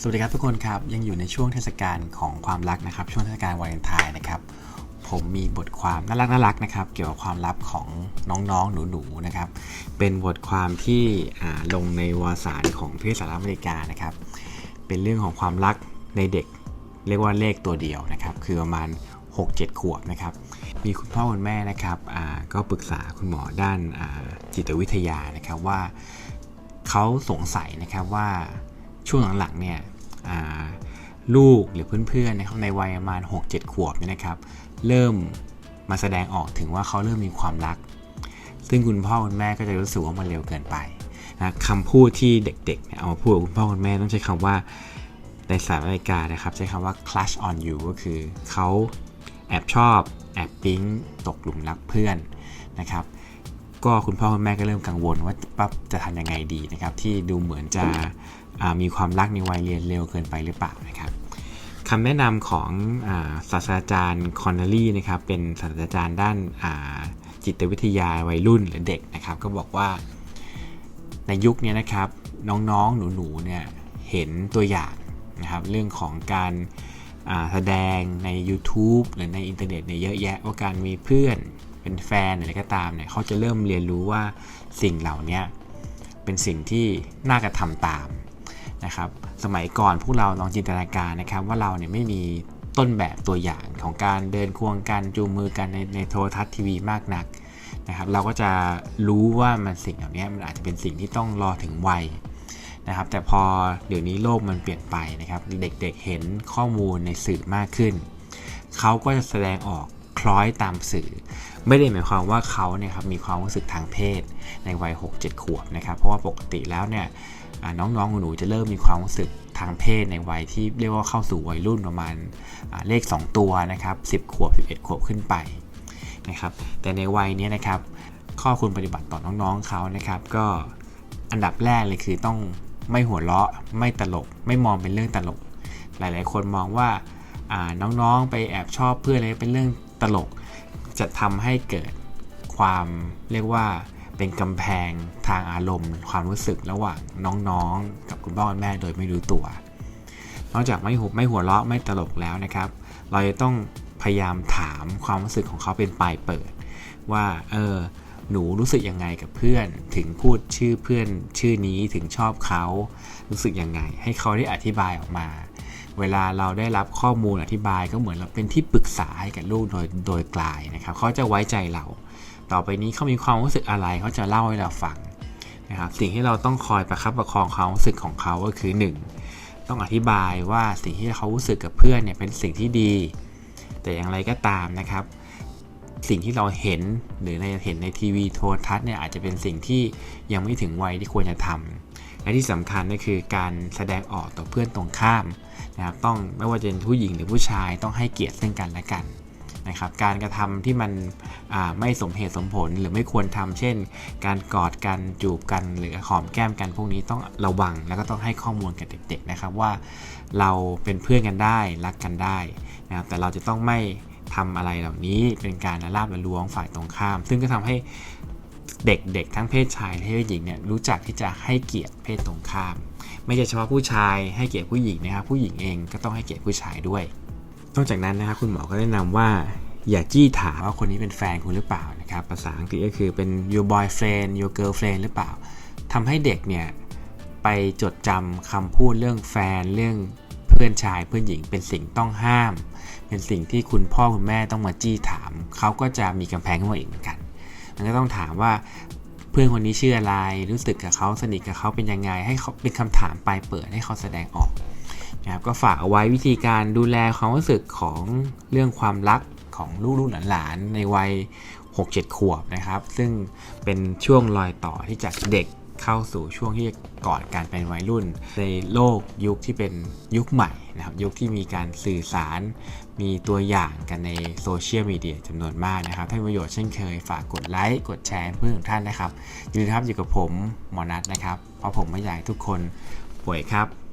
สวัสดีครับทุกคนครับ ยังอยู่ในช่วงเทศกาลของความรักนะครับ ช่วงเทศกาลวาเลนไทน์นะครับ ผมมีบทความน่ารักน่ารักนะครับ เกี่ยวกับความลับของน้องๆ หนูๆนะครับ เป็นบทความที่ลงในวารสารของเพศสหรัฐอเมริกานะครับ เป็นเรื่องของความรักในเด็ก เรียกว่าเลขตัวเดียวนะครับ คือประมาณ 6-7 ขวบนะครับ มีคุณพ่อคุณแม่นะครับก็ปรึกษาคุณหมอด้านจิตวิทยานะครับว่าเขาสงสัยนะครับว่า ช่วงหลังๆเนี่ยลูกหรือเพื่อนๆนะครับในวัยประมาณ 6-7 ขวบเนี่ยนะครับ เริ่มมาแสดงออกถึงว่าเขาเริ่มมีความรัก ซึ่งคุณพ่อคุณแม่ก็จะรู้สึกว่ามันเร็วเกินไปนะคำพูดที่เด็กๆเนี่ยเอามาพูดกับคุณพ่อคุณแม่ต้องใช้คำว่าในสหรัฐอเมริกานะครับ ใช้คำว่า crush on you ก็คือเขาแอบชอบ แอบปิ๊งตกหลุมรักเพื่อนนะครับ ก็คุณพ่อคุณแม่ก็เริ่มกังวลว่าปั๊บจะทำยังไงดีนะครับ ที่ดูเหมือนจะมีความรักในวัยเรียนเร็วเกินไปหรือเปล่านะครับคำแนะนำของอศาสตราจารย์คอนเนลลี่นะครับเป็นศาสตราจารย์ด้านจิตวิทยาวัยรุ่นหรือเด็กนะครับ ก็บอกว่าในยุคนี้นะครับน้องๆหนูๆเนี่ยเห็นตัวอย่างนะครับเรื่องของการแสดงใน YouTube หรือในอินเทอร์เน็ตเนี่ยเยอะแยะว่าการมีเพื่อน เป็นแฟนอะไรก็ตามเนี่ยเขาจะเริ่มเรียนรู้ว่าสิ่งเหล่านี้เป็นสิ่งที่น่ากระทำตามนะครับสมัยก่อนพวกเราลองจินตนาการนะครับว่าเราเนี่ยไม่มีต้นแบบตัวอย่างของการเดินควงกันจูงมือกันในในโทรทัศน์ทีวีมากนักนะครับเราก็จะรู้ว่ามันสิ่งเหล่านี้มันอาจจะเป็นสิ่งที่ต้องรอถึงวัยนะครับแต่พอเดี๋ยวนี้โลกมันเปลี่ยนไปนะครับเด็กๆเห็นข้อมูลในสื่อมากขึ้น เขาก็จะแสดงออกคล้อยตามสื่อ ไม่ได้หมายความว่าเขาเนี่ยครับมีความรู้สึกทางเพศในวัย 6-7 ขวบนะครับ เพราะว่าปกติแล้วเนี่ยน้องๆหนูจะเริ่มมีความรู้สึกทางเพศในวัยที่เรียกว่าเข้าสู่วัยรุ่นประมาณเลข 2 ตัวนะครับ10 ขวบ 11 ขวบขึ้นไปนะครับ แต่ในวัยนี้นะครับข้อควรปฏิบัติต่อน้องๆเขานะครับ ก็อันดับแรกเลยคือต้องไม่หัวเราะไม่ตลก ไม่มองเป็นเรื่องตลก หลายๆ คนมองว่าอ่าน้องๆไปแอบชอบเพื่อนอะไรเป็นเรื่องตลก จะทำให้เกิดความเรียกว่าเป็นกำแพงทางอารมณ์ ความรู้สึกระหว่างน้องๆ กับคุณพ่อคุณแม่โดยไม่รู้ตัว นอกจากไม่หุบไม่หัวเราะไม่ตลกแล้วนะครับ เราจะต้องพยายามถามความรู้สึกของเขาเป็นปลายเปิด ว่าเออหนูรู้สึกยังไงกับเพื่อน ถึงพูดชื่อเพื่อนชื่อนี้ถึงชอบเขา รู้สึกยังไง ให้เขาได้อธิบายออกมา เวลาเราได้รับข้อมูลอธิบายก็เหมือนเราเป็นที่ปรึกษาให้กับลูกโดยโดยกลายนะครับเขาจะไว้ใจเรา ต่อไปนี้เขามีความรู้สึกอะไรเขาจะเล่าให้เราฟังนะครับสิ่งที่เราต้องคอยประคับประคองความรู้สึกของเขาก็คือ 1. ต้องอธิบายว่าสิ่งที่เขารู้สึกกับเพื่อนเนี่ยเป็นสิ่งที่ดี แต่อย่างไรก็ตามนะครับ สิ่งที่เราเห็นหรือในเห็นในทีวีโทรทัศน์เนี่ยอาจจะเป็นสิ่งที่ยังไม่ถึงวัยที่ควรจะทำและที่สำคัญก็คือการแสดงออกต่อเพื่อนตรงข้ามนะครับต้องไม่ว่าจะเป็นผู้หญิงหรือผู้ชายต้องให้เกียรติซึ่งกันและกันนะครับการกระทำที่มันไม่สมเหตุสมผลหรือไม่ควรทำเช่น การกอดกันจูบกันหรือหอมแก้มกันพวกนี้ต้องระวัง แล้วก็ต้องให้ข้อมูลกับเด็กๆนะครับว่าเราเป็นเพื่อนกันได้รักกันได้นะครับแต่เราจะต้องไม่ ทำอะไรเหล่านี้เป็นการละลาบละล้วงฝ่ายตรงข้าม ซึ่งก็ทำให้เด็กๆทั้งเพศชายและเพศหญิงเนี่ยรู้จักที่จะให้เกียรติเพศตรงข้าม ไม่ใช่เฉพาะผู้ชายให้เกียรติผู้หญิงนะครับผู้หญิงเองก็ต้องให้เกียรติผู้ชายด้วย นอกจากนั้นนะครับคุณหมอก็แนะนำว่าอย่าจี้ถามว่าคนนี้เป็นแฟนคุณหรือเปล่านะครับภาษาอังกฤษก็คือเป็น your boyfriend your girlfriend หรือเปล่าทำให้เด็กเนี่ยไปจดจำคำพูดเรื่องแฟนเรื่อง พื่อนชายเพื่อนหญิงเป็นสิ่งต้องห้าม เป็นสิ่งที่คุณพ่อคุณแม่ต้องมาจี้ถาม เขาก็จะมีกำแพงขึ้นมาอีกเหมือนกัน มันก็ต้องถามว่าเพื่อนคนนี้ชื่ออะไร รู้สึกกับเขาสนิทกับเขาเป็นยังไง ให้เขาเป็นคำถามปลายเปิดให้เขาแสดงออกนะครับก็ฝากเอาไว้วิธีการดูแลความรู้สึกของเรื่องความรักของลูกๆหลานๆในวัย 6-7 ขวบนะครับ ซึ่งเป็นช่วงรอยต่อที่จากเด็ก เข้าสู่ช่วงที่ก่อนการเป็นวัยรุ่น ในโลกยุคที่เป็นยุคใหม่นะครับยุคที่มีการสื่อสาร มีตัวอย่างกันในโซเชียลมีเดียจำนวนมากนะครับ ถ้ามีประโยชน์เช่นเคยฝากกดไลค์กดแชร์เพื่อนของท่านนะครับยินดีครับอยู่กับผมหมอนัทนะครับ เพราะผมไม่อยากให้ทุกคนป่วยครับ